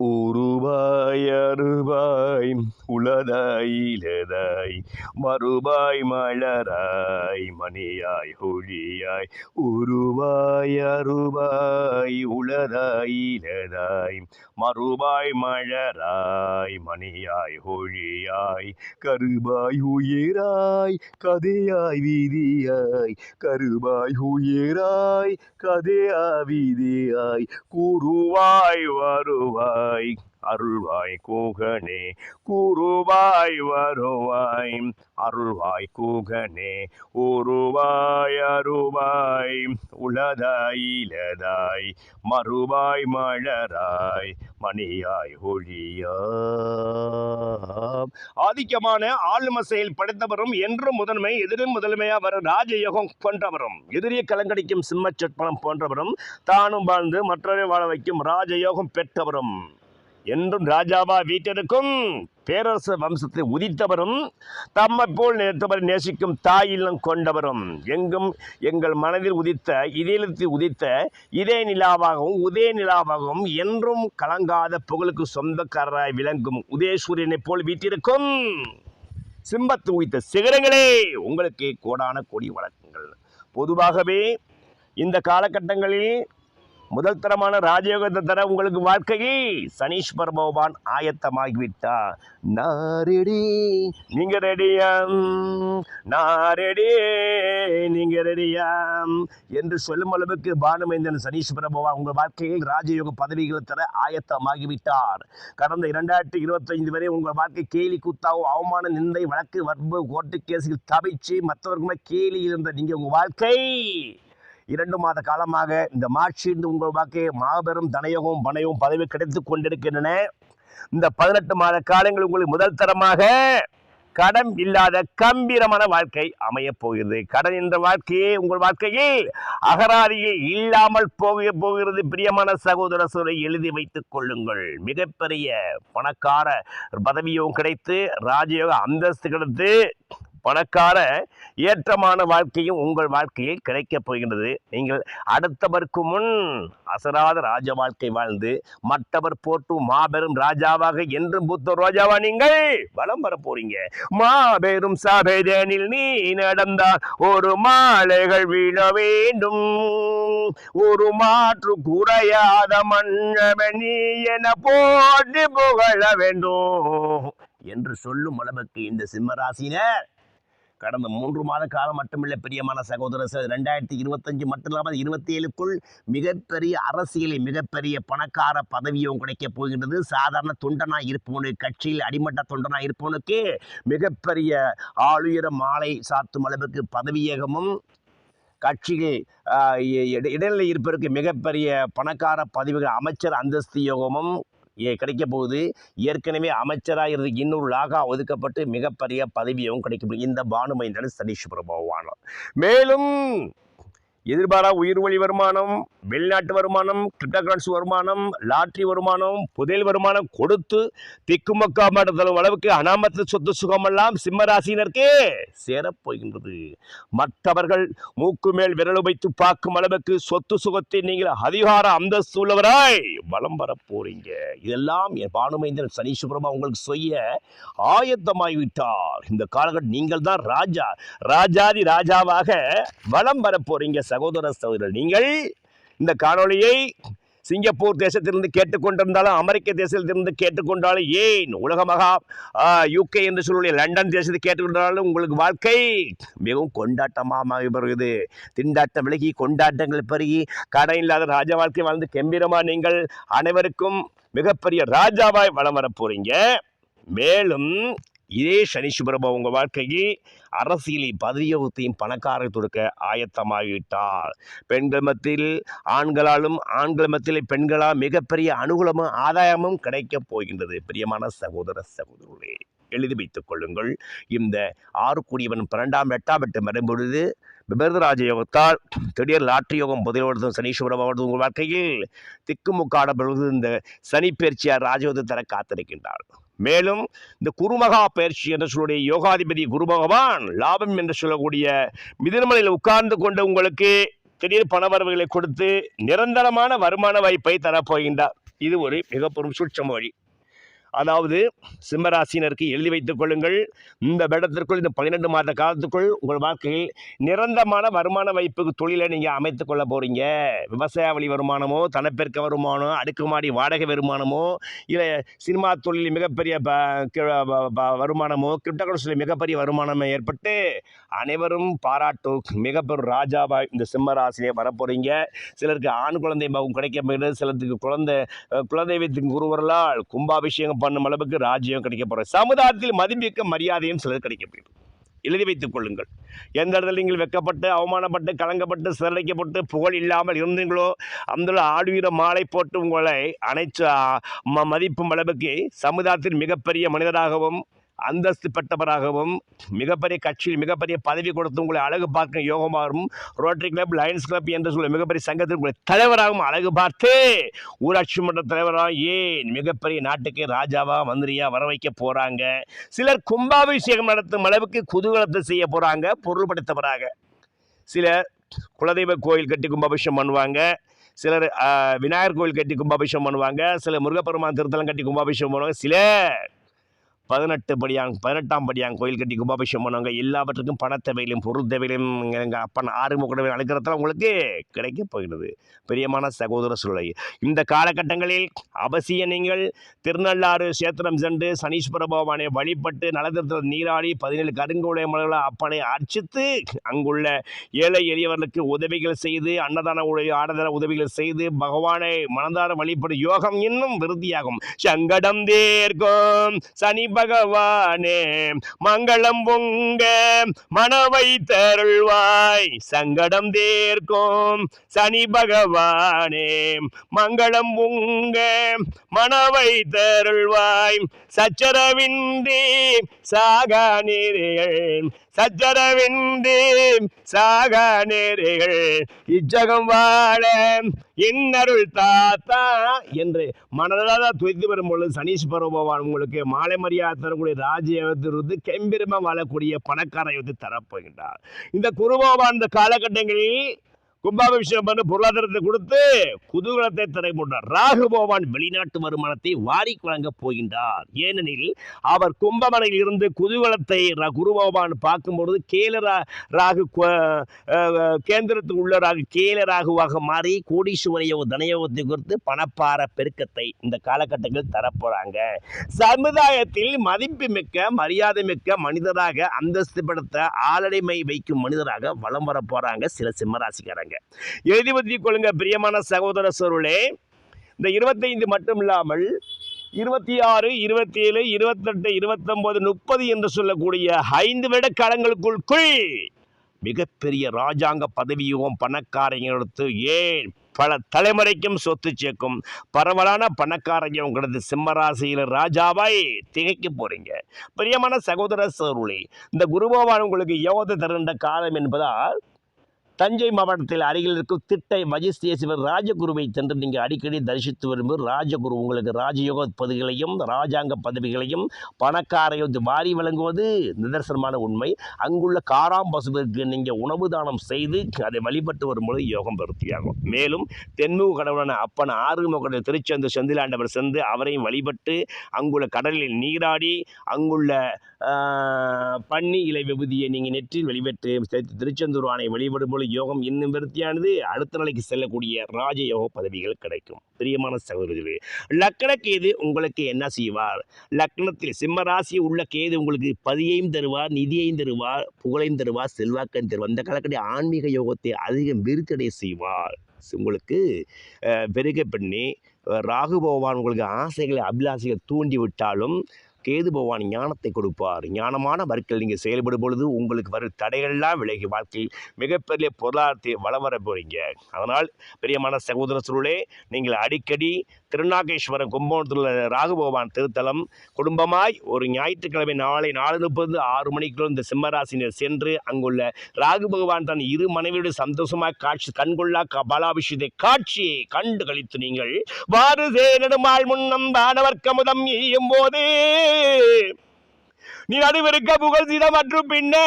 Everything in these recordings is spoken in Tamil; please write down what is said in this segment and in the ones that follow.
உருவாய் அருவாய் உளதாய் இலதாய் மறுபாய் மலராய் மணியாய் ஒளியாய் உ மறுபாய் மழராய் மணியாய் ஹோழியாய் கருபாய் உயிராய் கதையாய் வீதியாய் கருபாய் உயிராய் கதையாய் வீதியாய் கூறுவாய் வருவாய். அருள்வாய் கூகனே கூறுவாய் வருவாய். அருள்வாய் கூகனே உருவாய் அருவாய். உளதாய் இலதாய் மறுவாய் மலராய். மணியாய் ஒழியா ஆதிக்கமான ஆளும செயல் படைத்தவரும் என்றும் முதன்மை எதிரும் முதன்மையா வர ராஜயோகம் கொன்றவரும் எதிரிய கலங்கடிக்கும் சிம்ம சொற்பனம் போன்றவரும் தானும் வாழ்ந்து மற்றவரை வாழ வைக்கும் ராஜயோகம் பெற்றவரும். என்றும் ராஜாவா வீட்டிற்கும் பேரரசு வம்சத்தை உதித்தவரும் தம்மை போல் நேர்த்தவரை நேசிக்கும் தாய் இல்லம் கொண்டவரும். எங்கும் எங்கள் மனதில் உதித்த இதயத்தில் உதித்த இதே நிலாவாகவும் உதய நிலாவாகவும் என்றும் கலங்காத புகழுக்கு சொந்தக்காரராய் விளங்கும் உதயசூரியனை போல் வீட்டிற்கும் சிம்பத்து உயித்த சிகரங்களே உங்களுக்கு கோடான கோடி வழக்கங்கள் பொதுவாகவே இந்த காலகட்டங்களில் முதல் தரமான ராஜயோகத்தை தர உங்களுக்கு வாழ்க்கையை சனீஸ்வர பகவான் ஆயத்தமாகிவிட்டார் நான் நீங்க ரெடியாம் நான் நீங்க ரெடியாம் என்று சொல்லும் அளவுக்கு பானுமைந்தன் சனீஸ்வர பகவான் உங்கள் வாழ்க்கையில் ராஜயோக பதவிகளை தர ஆயத்தமாகிவிட்டார். கடந்த இரண்டாயிரத்தி இருபத்தைந்து வரை உங்கள் வாழ்க்கை கேலி கூத்தாவும் அவமான நிந்தை வழக்கு வர்பு கோர்ட்டு கேஸில் தவிச்சு மற்றவர்களுமே கேலி இருந்த நீங்கள் உங்கள் வாழ்க்கை இரண்டு மாத காலமாக இந்த மாட்சியிருந்து உங்கள் வாழ்க்கை மாபெரும் தனயோகமும் பணையும் பதவி கிடைத்து கொண்டிருக்கின்றன. இந்த பதினெட்டு மாத காலங்கள் உங்களுக்கு முதல் தரமாக கடன் இல்லாத கம்பீரமான வாழ்க்கை அமையப் போகிறது. கடன் என்ற வாழ்க்கையே உங்கள் வாழ்க்கையில் அகராதியில் இல்லாமல் போக போகிறது. பிரியமான சகோதர சோரை எழுதி வைத்துக் கொள்ளுங்கள். மிகப்பெரிய பணக்கார பதவியும் கிடைத்து ராஜயோக அந்தஸ்து கிடைத்து பணக்கார ஏற்றமான வாழ்க்கையும் உங்கள் வாழ்க்கையில் கிடைக்கப் போகின்றது. நீங்கள் அடுத்தவருக்கு முன் அசராத ராஜ வாழ்க்கை வாழ்ந்து மற்றவர் போற்றும் மாபெரும் ராஜாவாக என்றும் புத்த ரோஜாவா நீங்கள் வலம் வர போறீங்க. மாபெரும் சபைதனில் நீ நடந்தால் ஒரு மாலைகள் வீழ வேண்டும். ஒரு மாற்று குறையாத மன்னவன் என போட்டி புகழ வேண்டும். என்று சொல்லும் அளவுக்கு இந்த சிம்மராசினர் கடந்த மூன்று மாத காலம் மட்டுமில்லை பிரியமான சகோதர ரெண்டாயிரத்தி இருபத்தஞ்சு மட்டும் இல்லாமல் இருபத்தி ஏழுக்குள் மிகப்பெரிய அரசியலில் மிகப்பெரிய பணக்கார பதவியும் கிடைக்கப் போகின்றது. சாதாரண தொண்டனாக இருப்பவனுக்கு கட்சியில் அடிமட்ட தொண்டனாக இருப்பவனுக்கு மிகப்பெரிய ஆளுயர மாலை சாத்தும் அளவுக்கு பதவியகமும் கட்சிகள் இட- இடைநிலை இருப்பதற்கு மிகப்பெரிய பணக்கார பதவிகள் அமைச்சர் அந்தஸ்து யோகமும் கிடைக்க போகுது ஏற்கனவே அமைச்சராக இருந்து இன்னொரு லாகா ஒதுக்கப்பட்டு மிகப்பெரிய பதவியும் கிடைக்கும் இந்த பானுமைந்தன் சனீஸ்வர பகவான் மேலும் எதிர்பாரா உயிர் வழி வருமானம் வெளிநாட்டு வருமானம் கிரிப்டோகரன்சி வருமானம் லாட்ரி வருமானம் புதையல் வருமானம் கொடுத்து திக்குமக்கா மாட்டத்தலும் அளவுக்கு அனாமத்து சொத்து சுகமெல்லாம் சிம்மராசினருக்கே சேரப்போகின்றது. மற்றவர்கள் மூக்கு மேல் விரல் வைத்து பார்க்கும் அளவுக்கு சொத்து சுகத்தை நீங்கள் அதிகார அந்தஸ்து உள்ளவராய் வலம் வர போறீங்க. இதெல்லாம் என் பானுமைந்தன் சனீஸ்வரமா உங்களுக்கு செய்ய ஆயத்தமாகிவிட்டார் இந்த காலகட்டம் நீங்கள் தான் ராஜா ராஜாதி ராஜாவாக வலம் வர போறீங்க சகோதர சகோதரர். நீங்கள் இந்த காணொளியை சிங்கப்பூர் தேசத்திலிருந்து கேட்டுக்கொண்டிருந்தாலும் அமெரிக்க தேசத்திலிருந்து கேட்டுக்கொண்டாலும் ஏன் உலக மகா யூகே என்று சொல்லக்கூடிய லண்டன் தேசத்தை கேட்டுக்கொண்டாலும் உங்களுக்கு வாழ்க்கை மிகவும் கொண்டாட்டமாக வருகிறது திண்டாட்டம் விலகி கொண்டாட்டங்கள் பெருகி கடை இல்லாத ராஜா வாழ்க்கை வாழ்ந்து கம்பீரமாக நீங்கள் அனைவருக்கும் மிகப்பெரிய ராஜாவாய் வலம் வர போகிறீங்க மேலும் இதே சனீஸ்வரபா உங்கள் வாழ்க்கையில் அரசியலை பதவியோகத்தையும் பணக்காரை தொடுக்க ஆயத்தமாகிவிட்டார். பெண்கள் மத்தியில் ஆண்களாலும் ஆண்கள் மத்தியில் பெண்களால் மிகப்பெரிய அனுகூலமும் ஆதாயமும் கிடைக்கப் போகின்றது. பிரியமான சகோதர சகோதரர்களே எழுதி வைத்துக் கொள்ளுங்கள். இந்த ஆறு கூடியவன் பன்னெண்டாம் எட்டாம் எட்டு வரும்பொழுது விபரதராஜ யோகத்தால் திடீர் லாட்ரி யோகம் புதையோடுதும் சனீஸ்வர அவரது உங்கள் வாழ்க்கையில் திக்குமுக்காட பொழுது இந்த சனி பயிற்சியார் ராஜயோகத்தை தர காத்திருக்கின்றார். மேலும் இந்த குருமகா பயிற்சி என்று சொல்லக்கூடிய யோகாதிபதி குரு பகவான் லாபம் என்று சொல்லக்கூடிய மிதிர்மலையில் உட்கார்ந்து கொண்டு உங்களுக்கு திடீர் பணவரவுகளை கொடுத்து நிரந்தரமான வருமான வாய்ப்பை தரப்போகின்றார். இது ஒரு மிகப்பெரும் சூட்சம வழி. அதாவது சிம்மராசினருக்கு எழுதி வைத்துக் கொள்ளுங்கள். இந்த இடத்திற்குள் இந்த பன்னிரெண்டு மாத காலத்துக்குள் உங்கள் வாழ்க்கையில் நிரந்தரமான வருமான வைப்புக்கு தொழிலை நீங்கள் அமைத்துக் கொள்ள போகிறீங்க விவசாய வழி வருமானமோ தனப்பெருக்க வருமானம் அடுக்குமாடி வாடகை வருமானமோ இல்லை சினிமா தொழில் மிகப்பெரிய ப- வருமானமோ கிரிப்டோகரன்சியில் மிகப்பெரிய வருமானமோ ஏற்பட்டு அனைவரும் பாராட்டு மிகப்பெரும் ராஜாவாக இந்த சிம்மராசிலே வரப்போகிறீங்க சிலருக்கு ஆண் குழந்தை பாவம் கிடைக்க போகிறது. சிலருக்கு குழந்தை குலதெய்வத்தின் குருவர்களால் கும்பாபிஷேகம் பண்ணும் அளவுக்கு ராஜ்யம் கிடைக்க போகிறது சமுதாயத்தில் மதிமிக்க மரியாதையும் சிலர் கிடைக்க எழுதி வைத்துக் கொள்ளுங்கள். எந்த இடத்துல நீங்கள் வெக்கப்பட்டு அவமானப்பட்டு கலங்கப்பட்டு சிறடைக்கப்பட்டு புகழ் இல்லாமல் இருந்தீங்களோ அந்த ஆடுவீர மாலை போட்டு உங்களை அனைத்து ம- மதிப்பும் அளவுக்கு சமுதாயத்தில் மிகப்பெரிய மனிதராகவும் அந்தஸ்து பெற்றவராகவும் மிகப்பெரிய கட்சியில் மிகப்பெரிய பதவி கொடுத்து உங்களை அழகு பார்க்க யோகமாகவும் ரோட்டரி கிளப் லயன்ஸ் கிளப் என்று சொல்ல மிகப்பெரிய சங்கத்தில் உங்களை தலைவராகவும் அழகு பார்த்து. ஊராட்சி மன்ற தலைவராக ஏன் மிகப்பெரிய நாட்டுக்கு ராஜாவாக மந்திரியா வர வைக்க போகிறாங்க சிலர் கும்பாபிஷேகம் நடத்தும் அளவுக்கு குதூகலத்தை செய்ய போகிறாங்க பொருள்படுத்த சிலர் குலதெய்வ கோயில் கட்டி கும்பாபிஷேகம் பண்ணுவாங்க சிலர் விநாயகர் கோயில் கட்டி கும்பாபிஷேகம் பண்ணுவாங்க சிலர் முருகப்பெருமான் திருத்தலம் கட்டி கும்பாபிஷேகம் பண்ணுவாங்க சிலர் பதினெட்டு படியாங் பதினெட்டாம் படியாங் கோயில் கட்டி கும்பாபிஷேகம் பண்ணுவாங்க. எல்லாவற்றுக்கும் பணத்தவையிலும் பொருள் தேவையிலும் எங்கள் அப்பன் ஆறுமுகடவை அழைக்கிறதுல உங்களுக்கு கிடைக்க போகிறது. பிரியமான சகோதர சூழலை. இந்த காலகட்டங்களில் அவசியம் நீங்கள் திருநள்ளாறு சேத்திரம் சென்று சனீஸ்வர பகவானை வழிபட்டு நலத்திருத்த நீராடி பதினேழு கருங்குடைய மலர்களை அப்பனை அர்ச்சித்து அங்குள்ள ஏழை எளியவர்களுக்கு உதவிகள் செய்து அன்னதான உதவி ஆடதான உதவிகள் செய்து பகவானை மனதார வழிபடும் யோகம் இன்னும் விருத்தியாகும். சங்கடம் தேர்க்கும். சனி பகவானே மங்களம் பொங்க மனவை தருள்வாய் சங்கடம் தேர்க்கும் சனி பகவானே மங்களம் பொங்க மனவை தருள்வாய் சச்சரவின்றி சாகா நேரிகள் சச்சரவின்றி சாக நேரிகள் இச்சகம் வாழ இன்னருள் தாத்தா என்று மனதாக துய்த்து வரும் பொழுது சனீஸ்வர பகவான் உங்களுக்கு மாலை மரியாதை தரக்கூடிய ராஜ்யத்திலிருந்து கெம்பீரமாக வாழக்கூடிய பணக்கார யுகத்தை தரப்போகின்றார். இந்த குருபகவான் இந்த காலகட்டங்களில் கும்பாபிஷேகம் பண்ணி பொருளாதாரத்தை கொடுத்து குதூகலத்தை தரை போன்றார் ராகு பகவான் வெளிநாட்டு வருமானத்தை வாரி வழங்கப் போகின்றார். ஏனெனில் அவர் கும்பமனையில் இருந்து குதூகலத்தை ர- குரு பகவான் பார்க்கும்பொழுது கேல ரா- ராகு கு- கேந்திரத்துக்கு உள்ள ராகு கேல ராகுவாக மாறி கோடீஸ்வரையோ தனயோகத்தை குறித்து பணப்பார பெருக்கத்தை இந்த காலகட்டத்தில் தரப்போறாங்க. சமுதாயத்தில் மதிப்பு மிக்க மரியாதை மிக்க மனிதராக அந்தஸ்து படுத்த ஆளடிமை வைக்கும் மனிதராக வலம் வர போறாங்க சில சிம்மராசிக்காரங்க எழுதி வைத்துக் கொள்ளுங்க பிரியமான சகோதர சொருளே இந்த இருபத்தைந்து மட்டும் இல்லாமல் இருபத்தி ஆறு இருபத்தி ஏழு இருபத்தெட்டு இருபத்தொன்பது முப்பது என்று சொல்லக்கூடிய ஐந்து வருட காலங்களுக்குள் மிகப்பெரிய ராஜாங்க பதவியும் பணக்காரங்களுக்கு ஏன் பல தலைமுறைக்கும் சொத்து சேர்க்கும் பரவலான பணக்காரங்க உங்களது சிம்மராசியில் ராஜாவாய் திகைக்க போறீங்க. பிரியமான சகோதர சோருளே இந்த குருபவான் உங்களுக்கு யோகத்தை தருகின்ற காலம் என்பதால் தஞ்சை மாவட்டத்தில் அருகில் இருக்கும் திட்டை மஜிஸ்தேஸ்வர் ராஜகுருவை சென்று நீங்கள் அடிக்கடி தரிசித்து வரும்போது ராஜகுரு உங்களுக்கு ராஜயோக பதவிகளையும் ராஜாங்க பதவிகளையும் பணக்காரையும் வாரி வழங்குவது நிதர்சனமான உண்மை. அங்குள்ள காராம் பசுவிற்கு நீங்கள் உணவு தானம் செய்து அதை வழிபட்டு வரும்பொழுது யோகம் பருத்தியாகும். மேலும் தென்முக கடவுளான அப்பன் ஆறுமுக கடவுள் திருச்செந்தூர் செந்திலாண்டவர் சென்று அவரையும் வழிபட்டு அங்குள்ள கடலில் நீராடி அங்குள்ள பன்னி இலை விபூதியை நீங்கள் நெற்றில் வெளிப்பட்டு சேர்த்து திருச்செந்தூர் ஆணை வழிபடும் யோகம் இன்னும் விருத்தியானது. அடுத்த நிலைக்கு செல்லக்கூடிய ராஜயோக பதவிகள் கிடைக்கும். பிரியமான சகோதரர்களே லக்கண கேது உங்களுக்கு என்ன செய்வார்? லக்னத்தில் சிம்ம ராசி உள்ள கேது உங்களுக்கு பதியையும் தருவார் நிதியையும் தருவார் புகழையும் தருவார் செல்வாக்கையும் தருவார். இந்த காலக்கட்டத்தில் ஆன்மீக யோகத்தை அதிகம் விருத்தடைய செய்வார். உங்களுக்கு பெருக பண்ணி ராகு பகவான் உங்களுக்கு ஆசைகளை அபிலாசைகளை தூண்டி விட்டாலும் கேது பகவான் ஞானத்தை கொடுப்பார். ஞானமான வர்க்கில் நீங்கள் செயல்படும் பொழுது உங்களுக்கு வரும் தடைகள்லாம் விலகி வாழ்க்கையில் மிகப்பெரிய பொருளாதாரத்தை வளம் வர போகிறீங்க அதனால் பிரியமான சகோதர சூழலே நீங்கள் அடிக்கடி திருநாகேஸ்வரம் கும்பகோணத்தில் உள்ள ராகு பகவான் திருத்தலம் குடும்பமாய் ஒரு ஞாயிற்றுக்கிழமை நாளை நாலு முப்பது ஆறு மணிக்குள்ள இந்த சிம்மராசினர் சென்று அங்குள்ள ராகு பகவான் தன் இரு மனைவியோடு சந்தோஷமாக காட்சி கண்கொள்ளா கபாலாபிஷேகத்தை காட்சியை கண்டு கழித்து நீங்கள் வாறு சேனடுமாள் முன்னம் வானவர் கமுதம் போதே நீ நடுவிருக்க புகழ் மற்றும் பின்னே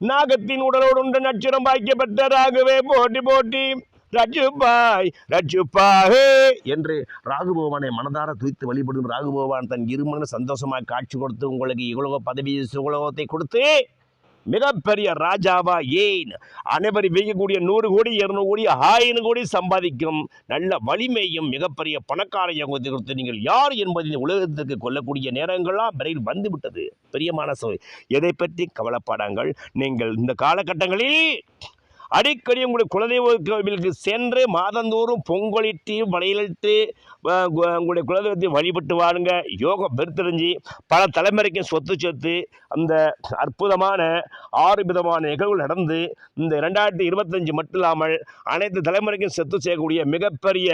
நாகத்தின் உடலோடு உண்டு நட்சத்திரம் பாய்க்கப்பட்ட ராகுவே போட்டி போட்டி. ரஜுபாய் ரஜுபாய் என்று ராகுபகவானை மனதார துய்த்து வழிபடும் ராகுபகவான் தன் இருமன சந்தோஷமாக காட்சி கொடுத்து உங்களுக்கு இவ்வளவு பதவி சுகலோகத்தை கொடுத்து மிகப்பெரிய ராஜாவா ஏன்? அனைவரும் வைக்கக்கூடிய நூறு கோடி இருநூறு கோடி ஆயிரம் கோடி சம்பாதிக்கும் நல்ல வலிமையும் மிகப்பெரிய பணக்கார யோகத்தை கொடுத்து நீங்கள் யார் என்பதை உலகத்திற்கு கொள்ளக்கூடிய கொல்லக்கூடிய நேரங்கள்லாம் விரைவில் வந்து விட்டது பிரியமான சோய் எதை பற்றி கவலைப்படாங்கள்? நீங்கள் இந்த காலகட்டங்களில் அடிக்கடி உங்களுடைய குலதெய்வ கோவிலுக்கு சென்று மாதந்தோறும் பொங்கலிட்டு வளையலிட்டு உங்களுடைய குலதெய்வத்தை வழிபட்டு வாருங்க. யோகம் பெருத்தறிஞ்சு பல தலைமுறைக்கும் சொத்து சொத்து அந்த அற்புதமான ஆறு விதமான நிகழ்வுகள் நடந்து இந்த ரெண்டாயிரத்தி இருபத்தஞ்சு மட்டும் இல்லாமல் அனைத்து தலைமுறைக்கும் சொத்து செய்யக்கூடிய மிகப்பெரிய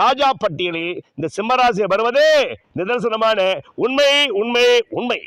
ராஜா பட்டியலில் இந்த சிம்மராசி வருவதே நிதர்சனமான உண்மை உண்மை உண்மை.